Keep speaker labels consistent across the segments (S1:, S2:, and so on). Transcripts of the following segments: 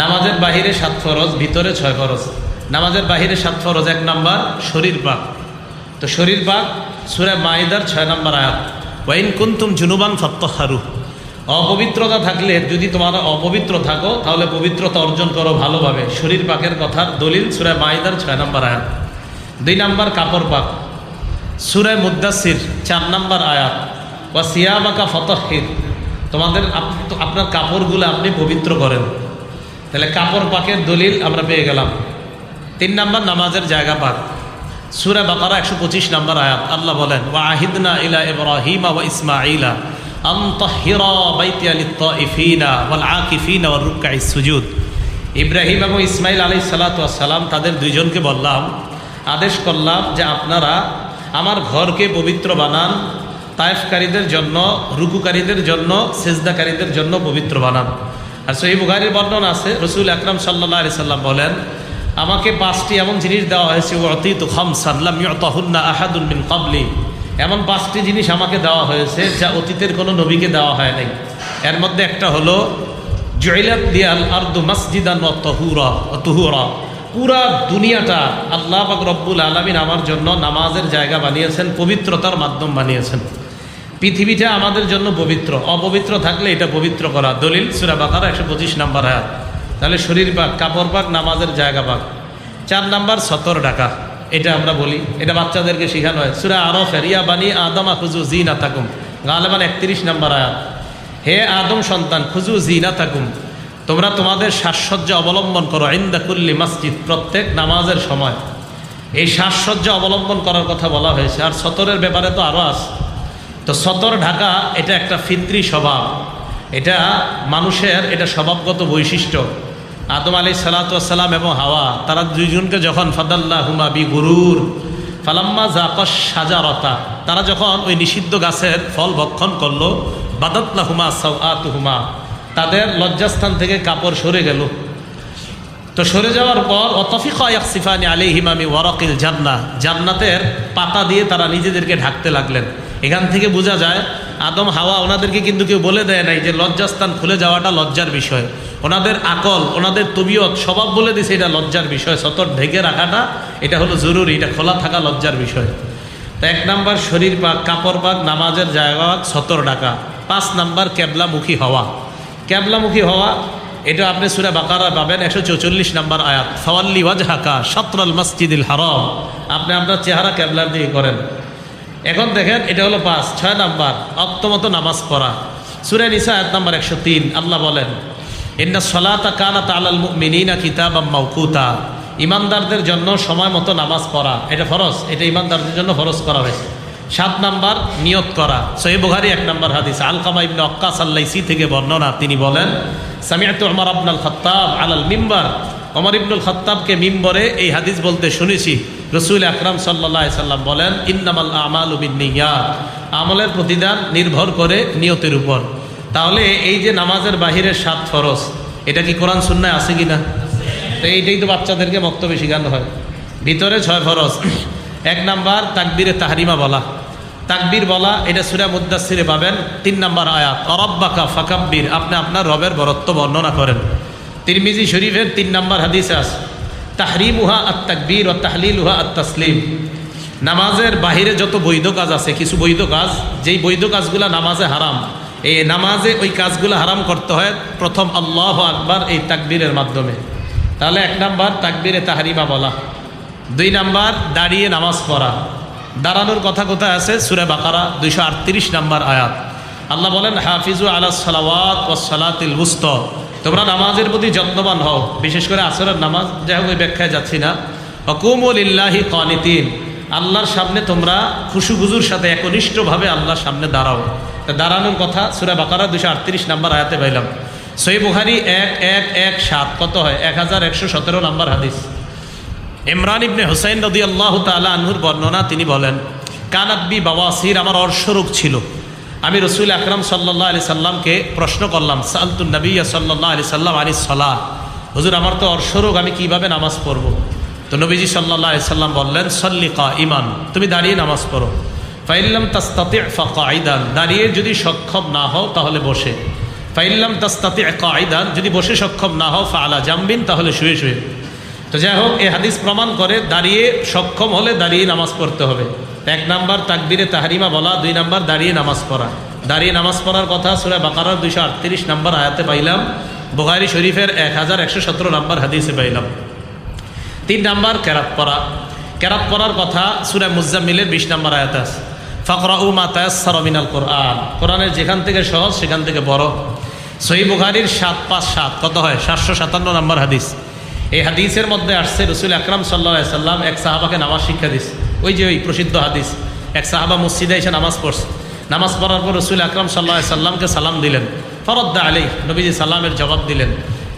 S1: নামাজের বাহিরে সাত ফরজ, ভিতরে ছয় ফরজ। নামাজের বাহিরে সাত ফরজ, এক নাম্বার শরীর পাক। তো শরীর পাক, সুরে মাইদার ছয় নাম্বার আয়াত। ওয়াইন কুন্তুম জুনুবান ফত্তহারু। অপবিত্রতা থাকলে, যদি তোমরা অপবিত্র থাকো, তাহলে পবিত্রতা অর্জন করো ভালোভাবে। শরীর পাকের কথার দলিল সুরে মাইদার ছয় নাম্বার আয়াত। দুই নাম্বার কাপড় পাক। সুরে মুদাসির চার নাম্বার আয়াত। ওয়া সিয়াবাকা ফতহির। তোমাদের আপনার কাপড়গুলো আপনি পবিত্র করেন। তাহলে কাপড় পাকের দলিল আমরা পেয়ে গেলাম। তিন নাম্বার নামাজের জায়গা পাক। সুরে বাকারা একশো পঁচিশ নাম্বার আয়াত। আল্লাহ বলেন ওয়া আহিদনা ইলা ইব্রাহিম ওয়া রুকআইস সুজুদ। ইব্রাহিম এবং ইসমাইল ওয়াস সালাম তাদের দুইজনকে বললাম, আদেশ করলাম যে আপনারা আমার ঘরকে পবিত্র বানান, তায়েফকারীদের জন্য, রুকুকারীদের জন্য, সেজদাকারীদের জন্য পবিত্র বানান। আর সহি বুখারির বর্ণনা আছে, রসুল আকরাম সাল্লাহ আলি সাল্লাম বলেন, আমাকে পাঁচটি এমন জিনিস দেওয়া হয়েছে অতীত খামসাল্লাম ইয়তাহুন্না আহাদুন মিন কাবলি এমন পাঁচটি জিনিস আমাকে দেওয়া হয়েছে, যা অতীতের কোনো নবীকে দেওয়া হয় নাই। এর মধ্যে একটা হলো জয়লাত দিয়াল আর্দু মসজিদান তহুরা তুহুরা। পুরা দুনিয়াটা আল্লাহ পাক রব্বুল আলমিন আমার জন্য নামাজের জায়গা বানিয়েছেন, পবিত্রতার মাধ্যম বানিয়েছেন। পৃথিবীটা আমাদের জন্য পবিত্র। অপবিত্র থাকলে এটা পবিত্র করা। দলিল সুরা বাকারা একশো পঁচিশ নাম্বার হাত তাহলে শরীর পাক, কাপড় পাক, নামাজের জায়গা পাক। চার নাম্বার, সতর ডাকা। এটা আমরা বলি। এটা বাচ্চাদেরকে শেখানো হয়। সুরা আরও ফেরিয়া বানি আদমা খুজু জি না থাকুম গালেবান একত্রিশ নাম্বার আয়াত। হে আদম সন্তান খুজু জি না থাকুম তোমরা তোমাদের সাজসজ্জা অবলম্বন করো ইন্দাকুল্লি মসজিদ প্রত্যেক নামাজের সময়। এই সাজসজ্জা অবলম্বন করার কথা বলা হয়েছে। আর সতরের ব্যাপারে তো আরও আছে। তো সতর ঢাকা এটা একটা ফিত্রি স্বভাব। এটা মানুষের এটা স্বভাবগত বৈশিষ্ট্য। আদম আলী সালাতাম এবং হাওয়া, তারা দুইজনকে যখন ফাদাল্লাহ হুমা বি গুরুর, ফালাম্মা জাকস সাজারতা তারা যখন ওই নিষিদ্ধ গাছের ফল ভক্ষণ করল বাদাতলা হুমা সাউআত হুমা তাদের লজ্জাস্থান থেকে কাপড় সরে গেল। তো সরে যাওয়ার পর অতফিকানি আলী হিমামি ওয়ারকিল জান্না জান্নাতের পাতা দিয়ে তারা নিজেদেরকে ঢাকতে লাগলেন। এখান থেকে বোঝা যায়, আদম, হাওয়া ওনাদেরকে কিন্তু কেউ বলে দেয় নাই যে লজ্জাস্থান খুলে যাওয়াটা লজ্জার বিষয়। ওনাদের আকল, ওনাদের তবিয়ত স্বভাব বলে দিছে এটা লজ্জার বিষয়। সতর ঢেকে রাখাটা, এটা হলো জরুরি, এটা খোলা থাকা লজ্জার বিষয়। তো এক নাম্বার শরীর পাক, কাপড় পাক, নামাজের জায়গা সতর ডাকা। পাঁচ নাম্বার ক্যাবলামুখী হওয়া। ক্যাবলামুখী হওয়া, এটা আপনি সুরে বাকারা পাবেন, একশো চৌচল্লিশ নাম্বার আয়াত। ফওয়াল্লি ওয়াজ হাকা সতরাল মসজিদুল হারম। আপনি আপনার চেহারা ক্যাবলার দিয়ে করেন। এখন দেখেন, এটা হলো পাঁচ, ছয় নাম্বার অক্তমতো নামাজ পড়া। সুরে নিসা এক নাম্বার একশো তিন, আল্লাহ বলেন, ইন্না সলাতা কানা তালাল মিনিনা কিতাব মাউকুতা ইমানদারদের জন্য সময় মতো নামাজ পড়া, এটা ফরজ, এটা ইমানদারদের জন্য ফরজ করা হয়েছে। সাত নাম্বার, নিয়ত করা। সহি বুখারি এক নাম্বার হাদিস, আলকামা ইবনে অক্কাস আল্লাইসি থেকে বর্ণনা, তিনি বলেন সামিয়াতু ওমর আবনাল খত্তাব আলাল মিম্বার। অমর ইবনুল খত্তাবকে মিম্বরে এই হাদিস বলতে শুনেছি রসুল আকরাম সাল্লাহ সাল্লাম বলেন, ইন্নামাল আমাল উবিনিয়াত আমলের প্রতিদান নির্ভর করে নিয়তের উপর। তাহলে এই যে নামাজের বাহিরের সাত ফরজ, এটা কি কোরআন সুন্নায় আছে কি না তো এইটাই তো বাচ্চাদেরকে বক্তব্য শেখানো হয়। ভিতরে ছয় ফরজ। এক নাম্বার, তাকবীরে তাহারিমা বলা। তাকবীর বলা, এটা সুরা মুদাসিরে পাবেন। তিন নাম্বার আয়াত, অরব্বাকা ফাকাব্বির। আপনি আপনার রবের বরত্ব বর্ণনা করেন। তিরমিজি শরীফের তিন নাম্বার হাদিস আছে। তাহরিমুহা আত তাকবীর ও তাহলিলুহা আত তাসলিম নামাজের বাহিরে যত বৈধ কাজ আছে, কিছু বৈধ কাজ, যেই বৈধ কাজগুলো নামাজে হারাম, এই নামাজে ওই কাজগুলো হারাম করতে হয় প্রথম আল্লাহ আকবার এই তাকবীরের মাধ্যমে। তাহলে এক নাম্বার তাকবীরে তাহারিমা বলা। দুই নাম্বার দাঁড়িয়ে নামাজ পড়া। দাঁড়ানোর কথা কোথায় আছে? সুরে বাকারা, দুইশো আটত্রিশ নাম্বার আয়াত। আল্লাহ বলেন, হাফিজু আলা সালাওয়াত ও সালাতিল বুস্ত তোমরা নামাজের প্রতি যত্নবান হও। বিশেষ করে আসরের নামাজ, যাই হোক, ওই ব্যাখ্যায় যাচ্ছি না। হকুমুল ইল্লাহি কনিতিন। আল্লাহর সামনে তোমরা খুশুগুজুর সাথে একনিষ্ঠভাবে আল্লাহর সামনে দাঁড়াও। তা দাঁড়ানোর কথা সুরা বাকারা দুশো আটত্রিশ নাম্বার আয়াতে পাইলাম। সই এক এক এক, সাত, কত হয়? এক হাজার একশো সতেরো নাম্বার হাদিস। ইমরান ইবনে হুসাইন রদি আল্লাহ তালা আনহুর বর্ণনা তিনি বলেন কানাব্বি বাবাসির আমার অর্শরোগ ছিল। আমি রসুল আকরাম সাল্লাহ আলি সাল্লামকে প্রশ্ন করলাম সালতুন নবিয়া সাল্লাহ আলি সাল্লাম আলী সাল্লাহ হুজুর, আমার তো অর্শরোগ, আমি কীভাবে নামাজ পড়ব? তো নবীজি সাল্লাহ আলি সাল্লাম বললেন সল্লিকা ইমান তুমি দাঁড়িয়ে নামাজ পড়ো। ফাইল্লাম তাস্তাতে ফাঁকা আইদান দাঁড়িয়ে যদি সক্ষম না হও তাহলে বসে। ফাইল্লাম তাস্তাতি কায়দান যদি বসে সক্ষম না হও ফালা জাম্বিন, তাহলে শুয়ে শুয়ে। তো যাই হোক, এ হাদিস প্রমাণ করে দাঁড়িয়ে সক্ষম হলে দাঁড়িয়ে নামাজ পড়তে হবে। এক নাম্বার তাকবিরে তাহারিমা বলা, দুই নাম্বার দাঁড়িয়ে নামাজ পড়া। দাঁড়িয়ে নামাজ পড়ার কথা সুরা বাকারার দুইশো আটত্রিশ নাম্বার আয়াতে পাইলাম। বুখারি শরীফের এক হাজার একশো সতেরো নাম্বার হাদিসে পাইলাম। তিন নাম্বার কেরাত পড়া। কেরাত পড়ার কথা সুরা মুজাম্মিলের বিশ নাম্বার আয়াত আছে। ফকরা উ কোরআন। কোরআনের যেখান থেকে সহজ, সেখান থেকে বড়। সহি বুখারির সাত পাঁচ সাত, কত হয়? সাতশো সাতান্ন নম্বর হাদিস। এই হাদিসের মধ্যে আসছে রসুল আকরাম সাল্লা সাল্লাম এক সাহাবাকে নামাজ শিক্ষা দিস ওই যে ওই প্রসিদ্ধ হাদিস, এক সাহাবা মসজিদে এসে নামাজ পড়ছে। নামাজ পড়ার পর রসুল আকরাম সাল্লাহ সাল্লামকে সালাম দিলেন। ফরদ্দা আলী নবীজি সাল্লামের জবাব দিলেন।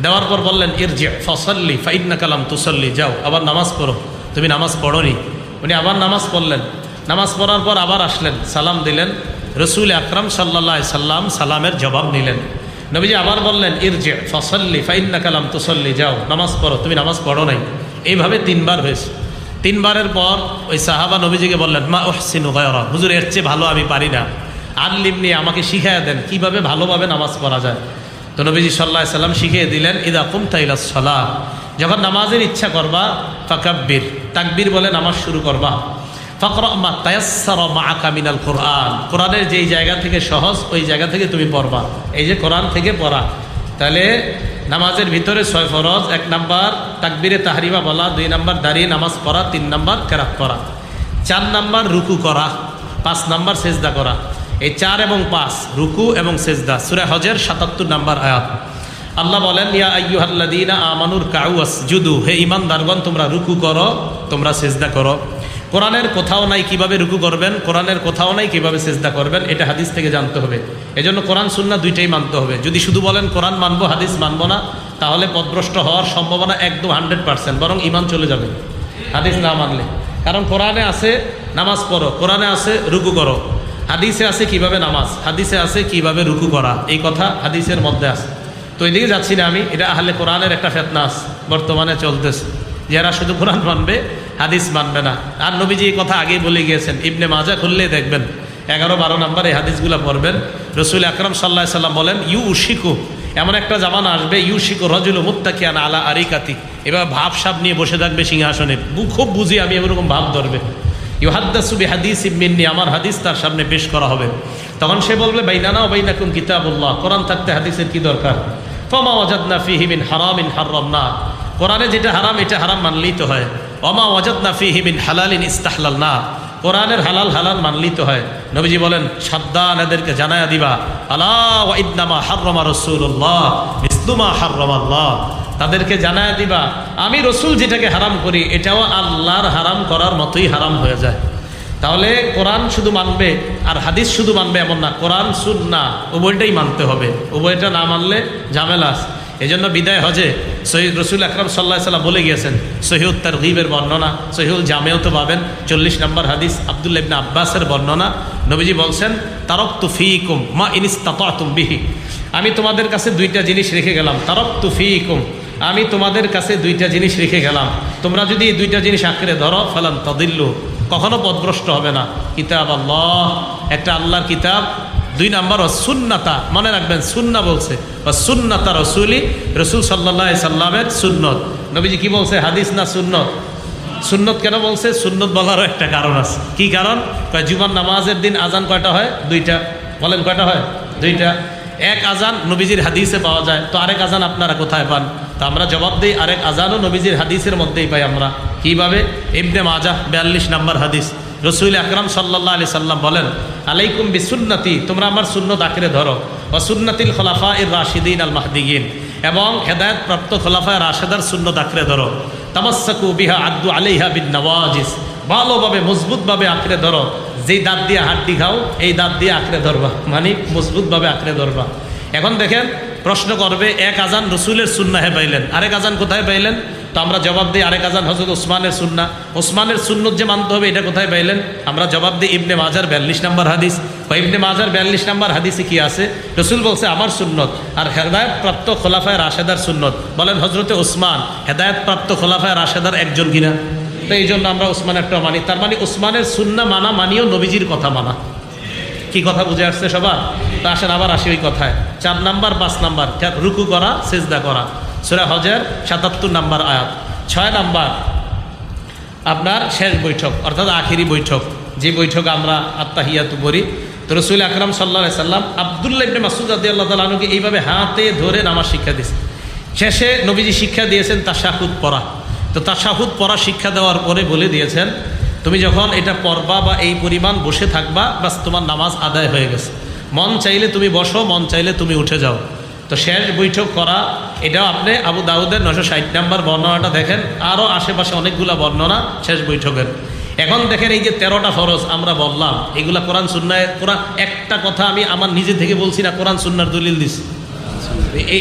S1: দেওয়ার পর বললেন, ইরজি, ফসল্লি ফাইন্না কালাম তুসল্লি, যাও, আবার নামাজ পড়ো। তুমি নামাজ পড়োনি। উনি আবার নামাজ পড়লেন। নামাজ পড়ার পর আবার আসলেন, সালাম দিলেন। রসুল আকরাম সাল্লাহ সাল্লাম সালামের জবাব নিলেন। নবীজি আবার বললেন, ইরজে, ফসল্লি ফাইন্না কালাম তুসল্লি, যাও, নামাজ পড়ো। তুমি নামাজ পড়ো নাই। এইভাবে তিনবার হয়েছে। তিনবারের পর ওই সাহাবা নবীজিকে বললেন, মা ওহসিন উগায়রা হুজুর, এর চেয়ে ভালো আমি পারি না। আল্লিম নিয়ে আমাকে শিখাইয়া দেন, কীভাবে ভালোভাবে নামাজ পড়া যায়? তো নবীজি সাল্লাহ সাল্লাম শিখিয়ে দিলেন, ইদা কুমতা ইলা সলাহ যখন নামাজের ইচ্ছা করবা, ফাকাব্বির, তাকবির বলে নামাজ শুরু করবা। ফকর মা তায়াসর মা আকামিনাল কোরআন, কোরআনের যেই জায়গা থেকে সহজ, ওই জায়গা থেকে তুমি পড়বা। এই যে কোরআন থেকে পড়া, তাহলে নামাজের ভিতরে ছয় ফরজ, এক নাম্বার তাকবিরে তাহারিমা বলা, দুই নাম্বার দাঁড়িয়ে নামাজ পড়া, তিন নাম্বার কেরাত করা, চার নাম্বার রুকু করা, পাঁচ নাম্বার সেজদা করা। এই চার এবং পাঁচ, রুকু এবং সেজদা, সুরে হজের সাতাত্তর নাম্বার আয়াত। আল্লাহ বলেন, ইয়া আইয়ুহাল্লাদিনা আমানুর কাউয়াস জুদু হে ইমান ইমানদারগণ তোমরা রুকু করো, তোমরা সেজদা করো। কোরআনের কোথাও নাই কীভাবে রুকু করবেন, কোরআনের কোথাও নাই কীভাবে চেষ্টা করবেন, এটা হাদিস থেকে জানতে হবে। এজন্য কোরআন সুন্না দুইটাই মানতে হবে। যদি শুধু বলেন কোরআন মানবো, হাদিস মানবো না, তাহলে পদভ্রষ্ট হওয়ার সম্ভাবনা একদম হান্ড্রেড পার্সেন্ট, বরং ইমান চলে যাবে, হাদিস না মানলে। কারণ কোরআনে আছে নামাজ পড়ো, কোরআনে আছে রুকু করো। হাদিসে আছে কীভাবে নামাজ, হাদিসে আছে কীভাবে রুকু করা, এই কথা হাদিসের মধ্যে আছে। তো এদিকে যাচ্ছি না আমি, এটা আহলে কোরআনের একটা ফেতনাস বর্তমানে চলতেছে। যারা শুধু কোরআন মানবে হাদিস মানবে না। আর নবীজি এই কথা আগেই বলে গিয়েছেন, ইবনে মাজা খুললেই দেখবেন, এগারো বারো নম্বর এই হাদিসগুলো পড়বেন। রসুল আকরম সাল্লাহ সাল্লাম বলেন ইউ উশিকু এমন একটা জামানা আসবে ইউ শিকু রজুল মুত্তাকিয়ান আলা আরিকাতি এবার ভাব সাপ নিয়ে বসে থাকবে সিংহাসনে। খুব বুঝি আমি এরকম ভাব ধরবে। ইউহাদ্দাসুবি হাদিস ইমিন্নি আমার হাদিস তার সামনে পেশ করা হবে। তখন সে বলবে, বাইনানা বাইনাকুম কিতাবুল্লাহ কোরআন থাকতে হাদিসের কি দরকার? ফমা ওয়াজাদনা ফিহিমিন হারামিন হারামনা কোরআনে যেটা হারাম, এটা হারাম মানলেই তো হয়। অমা ওয়াজাদনা ফিহিমিন হালালিন ইস্তাহলাল না কোরআনের হালাল হালাল মানলেই তো হয়। নবীজি বলেন, সাবধান এদেরকে জানায়া দিবা। আলা ওয়াইদনামা হাররমা রসুল্লাহ ইসলুমা হাররমাল্লাহ। তাদেরকে জানায় দিবা, আমি রসুল যেটাকে হারাম করি, এটাও আল্লাহর হারাম করার মতোই হারাম হয়ে যায়। তাহলে কোরআন শুধু মানবে, আর হাদিস শুধু মানবে এমন না, কোরআন সুন্না উভয়টাই মানতে হবে। উভয়টা না মানলে ঝামেলাস এই জন্য বিদায় হজে। সহিদ রসুল আকরম সাল্লাহ সাল্লাম বলে গিয়েছেন সহিউদ তার গিবের বর্ণনা সহিউল জামেও তো পাবেন, চল্লিশ নম্বর হাদিস আবদুল্লা আব্বাসের বর্ণনা, নবীজি বলছেন তারক তুফিকুম মা ইনিস বিহি। আমি তোমাদের কাছে দুইটা জিনিস রেখে গেলাম তারক তুফিকুম আমি তোমাদের কাছে দুইটা জিনিস রেখে গেলাম। তোমরা যদি এই দুইটা জিনিস আঁকড়ে ধরো, ফেলান তদিল্লু, কখনো পদভ্রষ্ট হবে না। কিতাব আল্লাহ, একটা আল্লাহর কিতাব দুই নাম্বার ও সুন্নাতা। মনে রাখবেন, সুন্না বলছে। ও সুন্নাতা রসুলি, রসুল সাল্লাহ সাল্লামের সুন্নত। নবীজি কি বলছে? হাদিস না সুন্নত? সুন্নত কেন বলছে? সুন্নত বলারও একটা কারণ আছে। কি কারণ? কয়, জুমার নামাজের দিন আজান কয়টা হয়? দুইটা। বলেন, কয়টা হয়? দুইটা। এক আজান নবীজির হাদিসে পাওয়া যায়। তো আরেক আজান আপনারা কোথায় পান? তো আমরা জবাব দিই, আরেক আজানও নবীজির হাদিসের মধ্যেই পাই আমরা। কীভাবে? ইবনে মাজা, বিয়াল্লিশ নাম্বার হাদিস। রসুল আকরাম সাল্লাহ আলি সাল্লাম বলেন, আলাইকুম বিসুন্নতি, তোমরা আমার সুন্নত আঁকড়ে ধরো। ও সুন্নতিল খলাফা ইর রাশিদিন আল মাহদিগিন এবং হেদায়ত প্রাপ্ত খোলাফা রাশেদার সুন্নত আঁকড়ে ধরো। তামাসাকু বিহা আব্দু আলিহা বিন নওয়াজিস, ভালোভাবে, মজবুতভাবে আঁকড়ে ধরো। যেই দাঁত দিয়ে হাড্ডি খাও, এই দাঁত দিয়ে আঁকড়ে ধরবা। মানে মজবুতভাবে আঁকড়ে ধরবা। এখন দেখেন, প্রশ্ন করবে, এক আজান রসুলের সুন্নাহে পাইলেন, আরেক আজান কোথায় পাইলেন? তো আমরা জবাব দিই আরেক আজান হজরত ওসমানের সুন্না ওসমানের সুন্নত যে মানতে হবে, এটা কোথায় পাইলেন? আমরা জবাব দিই ইবনে মাজার বিয়াল্লিশ নম্বর হাদিস। বা ইবনে মাজার বিয়াল্লিশ নম্বর হাদিসে কি আছে? রসুল বলছে, আমার সুন্নত। আর হেদায়ত প্রাপ্ত খোলাফায় রাশেদার সুন্নত। বলেন হজরতে ওসমান হেদায়ত প্রাপ্ত খোলাফায় রাশেদার একজন কিনা? তো এই জন্য আমরা ওসমানেরটা মানি। তার মানে ওসমানের সুন্না মানা মানিও নবীজির কথা মানা। কি কথা বুঝে আসছে সবার? তা আসেন আবার আসি ওই কথায়। চার নাম্বার, পাঁচ নাম্বার। রুকু করা, সেজদা করা। সুরা হজের সাতাত্তর নাম্বার আয়াত। ছয় নাম্বার, আপনার শেষ বৈঠক, অর্থাৎ আখিরি বৈঠক। যে বৈঠক আমরা আত্মাহিয়াতু করি, তো রসুল আকরাম সাল্লাহ সাল্লাম আবদুল্লাহ ইবনে মাসুদ আদি আল্লাহ তালুকে এইভাবে হাতে ধরে নামাজ শিক্ষা দিয়েছে শেষে নবীজি শিক্ষা দিয়েছেন তাশাহুদ পড়া। তো তাশাহুদ পড়া শিক্ষা দেওয়ার পরে বলে দিয়েছেন, তুমি যখন এটা পড়বা বা এই পরিমাণ বসে থাকবা, বাস তোমার নামাজ আদায় হয়ে গেছে। মন চাইলে তুমি বসো, মন চাইলে তুমি উঠে যাও। তো শেষ বৈঠক করা এটাও আপনি আবু দাউদের নশো ষাট নাম্বার বর্ণনাটা দেখেন। আরও আশেপাশে অনেকগুলো বর্ণনা শেষ বৈঠকের। এখন দেখেন এই যে তেরোটা ফরজ আমরা বললাম, এগুলা কোরআন সুন্নায়, কোরআন, একটা কথা আমি আমার নিজে থেকে বলছি না, কোরআন সুন্নার দলিল দিস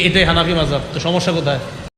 S1: এটাই হানাফি মাজাব তো সমস্যা কোথায়?